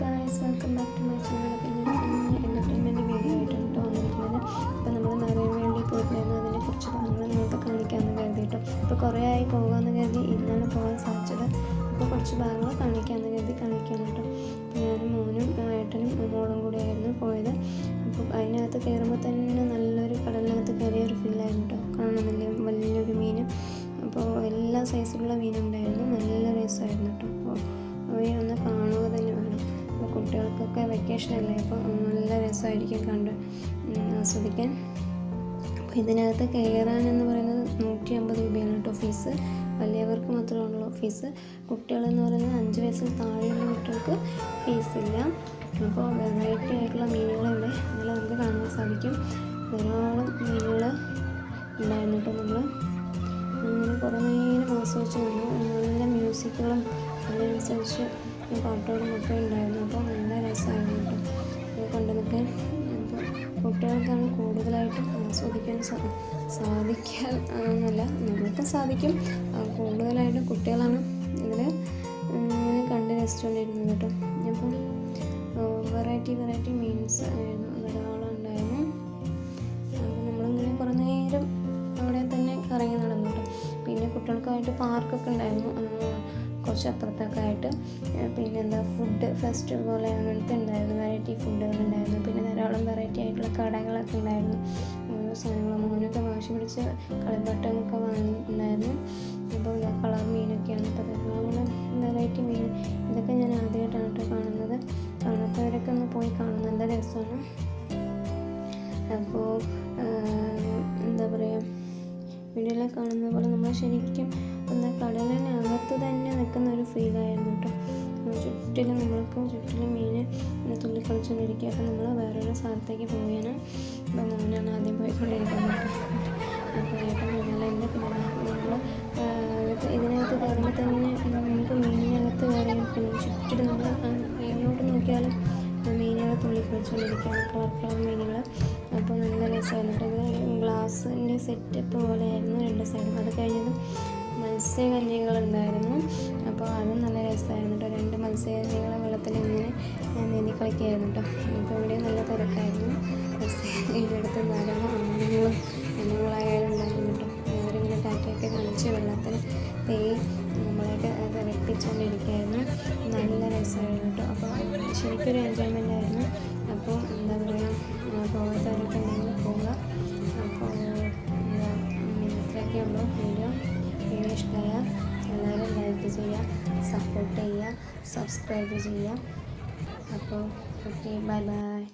Guys welcome back to my channel പിന്നെ entertainment video ആയിട്ടാണ് വന്നിരിക്കുന്നത്. അപ്പോൾ നമ്മൾ നിറയാൻ വേണ്ടി പോയിട്ടുണ്ടായിരുന്നു. അതിനെ കുറച്ച് ഭാഗങ്ങൾ നിങ്ങൾക്ക് കാണിക്കാമെന്ന് കരുതിയിട്ടോ. അപ്പോൾ കുറേ ആയി പോകാമെന്ന് കരുതി ഇന്നാണ് പോകാൻ സാധിച്ചത്. അപ്പോൾ കുറച്ച് ഭാഗങ്ങൾ കാണിക്കാമെന്ന് കരുതി കാണിക്കാൻ കേട്ടോ. അപ്പോൾ ഞാനും മോനും ഏട്ടനും മോളും കൂടിയായിരുന്നു പോയത്. അപ്പോൾ അതിനകത്ത് കയറുമ്പോൾ തന്നെ നല്ലൊരു കടലിനകത്ത് കയറിയ ഒരു ഫീലായിരുന്നു കേട്ടോ. കാണാൻ വലിയ വലിയൊരു മീൻ അപ്പോൾ എല്ലാ സൈസിലുള്ള മീനുണ്ടായിരുന്നു. നല്ല രസമായിരുന്നു കേട്ടോ. കുട്ടികൾക്കൊക്കെ വെക്കേഷൻ അല്ലേ? അപ്പോൾ നല്ല രസമായിരിക്കും കണ്ട് ആസ്വദിക്കാൻ. അപ്പോൾ ഇതിനകത്ത് കയറാൻ എന്ന് പറയുന്നത് നൂറ്റി അമ്പത് രൂപയാണ് കേട്ടോ ഫീസ് വലിയവർക്ക് മാത്രമേ ഉള്ളൂ ഫീസ് കുട്ടികളെന്ന് പറയുന്നത് അഞ്ച് വയസ്സിൽ താഴെയുള്ള കുട്ടികൾക്ക് ഫീസ് ഇല്ല. അപ്പോൾ വെറൈറ്റി ആയിട്ടുള്ള മീനുകൾ ഇവിടെ നല്ല നമുക്ക് കാണാൻ സാധിക്കും. ധാരാളം മീനുകൾ ഉണ്ടായിരുന്നു കേട്ടോ നമ്മൾ അങ്ങനെ കുറേ നേരം ആസ്വദിച്ച് നല്ല മ്യൂസിക്കുകളും അതിനനുസരിച്ച് പാട്ടുകളും ഒക്കെ ഉണ്ടായിരുന്നു. അപ്പോൾ നല്ല രസമായിരുന്നു കേട്ടോ. ഇത് കണ്ടു നിൽക്കാൻ അപ്പോൾ കുട്ടികൾക്കാണ് കൂടുതലായിട്ടും ആസ്വദിക്കാൻ സാ സാധിക്കാൻ എന്നല്ല സാധിക്കും. കൂടുതലായിട്ടും കുട്ടികളാണ് ഇതിൽ കണ്ട് രസിച്ചുകൊണ്ടിരുന്നത് കേട്ടോ. അപ്പം വെറൈറ്റി വെറൈറ്റി മീൻസ് ആയിരുന്നു. ധാരാളം കുട്ടികൾക്കായിട്ട് പാർക്കൊക്കെ ഉണ്ടായിരുന്നു. കുറച്ച് അപ്പുറത്തൊക്കെ ആയിട്ട്. പിന്നെന്താ ഫുഡ് ഫെസ്റ്റ് പോലെ അങ്ങനത്തെ ഉണ്ടായിരുന്നു. വെറൈറ്റി ഫുഡുകൾ ഉണ്ടായിരുന്നു. പിന്നെ ധാരാളം വെറൈറ്റി ആയിട്ടുള്ള കടകളൊക്കെ ഉണ്ടായിരുന്നു. ഓരോ സാധനങ്ങൾ മോനൊക്കെ വാശി പിടിച്ച് കളിപ്പാട്ടമൊക്കെ ഉണ്ടായിരുന്നു അപ്പോൾ കളർ മീനൊക്കെയാണ് ഇപ്പോൾ ധാരാളം വെറൈറ്റി മീൻ ഇതൊക്കെ ഞാൻ ആദ്യമായിട്ടാണ് കേട്ടോ കാണുന്നത്. കാണാത്തവരൊക്കെ ഒന്ന് പോയി കാണും നല്ല രസമാണ്. അപ്പോൾ എന്താ പറയുക വീഡിയോയിൽ കാണുന്ന പോലെ നമ്മൾ ശരിക്കും എന്താ കടലിനകത്ത് തന്നെ നിൽക്കുന്ന ഒരു ഫീൽ ഫീലായിരുന്നു കേട്ടോ ചുറ്റിലും നമ്മൾക്ക് ചുറ്റിലും മീൻ തുള്ളിക്കളിച്ചുകൊണ്ടിരിക്കുക അപ്പോൾ നമ്മൾ വേറൊരു സ്ഥലത്തേക്ക് പോവുകയാണ് അപ്പം അങ്ങനെയാണ് ആദ്യം പോയിക്കൊണ്ടിരിക്കുന്നത്. അപ്പോൾ ഏട്ടൻ എന്റെ പിന്നെ നമ്മൾ ഇതിനകത്ത് കയറുമ്പോൾ തന്നെ നമുക്ക് മീനിനകത്ത് കയറി പിന്നെ ചുറ്റിലും നമ്മൾ എങ്ങോട്ട് നോക്കിയാലും മീനുകൾ തുള്ളിക്കളിച്ചുകൊണ്ടിരിക്കുകയാണ് കളർ കളർ മീനുകൾ അപ്പോൾ നല്ല രസമായിരുന്നു കേട്ടോ ഗ്ലാസിന്റെ സെറ്റപ്പ് പോലെയായിരുന്നു രണ്ട് സൈഡും. അത് കഴിഞ്ഞതും മത്സ്യകന്യകളുണ്ടായിരുന്നു. അപ്പോൾ അതും നല്ല രസമായിരുന്നു കേട്ടോ. രണ്ട് മത്സ്യകന്യകൾ വെള്ളത്തിൽ ഇങ്ങനെ നീന്തി കളിക്കുകയായിരുന്നു കേട്ടോ. അപ്പോൾ ഇവിടെ നല്ല തിരക്കായിരുന്നു. മത്സ്യകന്യയുടെ ധാരാളം ആണുങ്ങളും പെണ്ണുങ്ങളായാലും ഉണ്ടായിരുന്നു കേട്ടോ. അവരിങ്ങനെ കാറ്റൊക്കെ കാണിച്ച് വെള്ളത്തിൽ തേയി നമ്മളെയൊക്കെ തിരപ്പിച്ചുകൊണ്ടിരിക്കുകയായിരുന്നു നല്ല രസമായിരുന്നു കേട്ടോ. അപ്പോൾ ശരിക്കൊരു എൻജോയ്മെന്റ് ആയിരുന്നു. പറയുക പോകാത്തവരൊക്കെ ഉണ്ടെങ്കിൽ പോവുക അപ്പോൾ ഇത്രയൊക്കെയുള്ളൂ വീഡിയോ വീഡിയോ ഇഷ്ടമായ എല്ലാവരും ലൈക്ക് ചെയ്യുക സപ്പോർട്ട് ചെയ്യുക സബ്സ്ക്രൈബ് ചെയ്യുക അപ്പോൾ ഓക്കെ ബൈ ബൈ